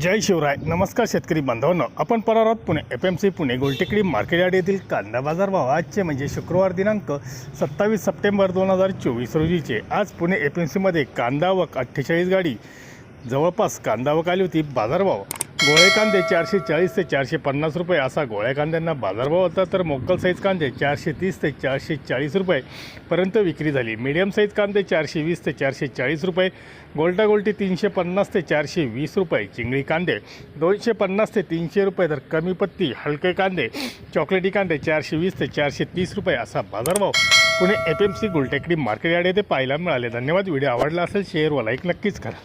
जय शिवराय. नमस्कार शेतकरी बांधवांनो. आपण आहोत Pune F M C Pune Gultekdi market yard येथील कांदा बाजार भाव आजचे म्हणजे शुक्रवार दिनांक सत्तावीस सप्टेंबर दोन हजार चोवीस रोजीचे. आज पुणे एफ एम सीमध्ये कांदावक अठ्ठेचाळीस गाडी. जवळपास कांदावक आली होती बाजारभाव गोळे कांदे चारशे चाळीस ते चारशे पन्नास रुपये. असा गोळ्या कांद्यांना बाजारभाव होता तर मोकल साईज कांदे चारशे तीस ते चारशे चाळीस रुपयेपर्यंत विक्री झाली. मीडियम साईज कांदे चारशे वीस ते चारशे चाळीस रुपये गोल्टा गोल्टी तीनशे पन्नास ते चारशे वीस रुपये चिंगळी कांदे दोनशे पन्नास ते तीनशे रुपये तर कमी पत्ती हलके कांदे चॉकलेटी कांदे चारशे वीस ते चारशे तीस रुपये असा बाजारभाव Pune F M C Gultekdi market yard येथे पाहायला मिळाले. धन्यवाद. व्हिडिओ आवडला असेल शेअर व लाईक नक्कीच करा.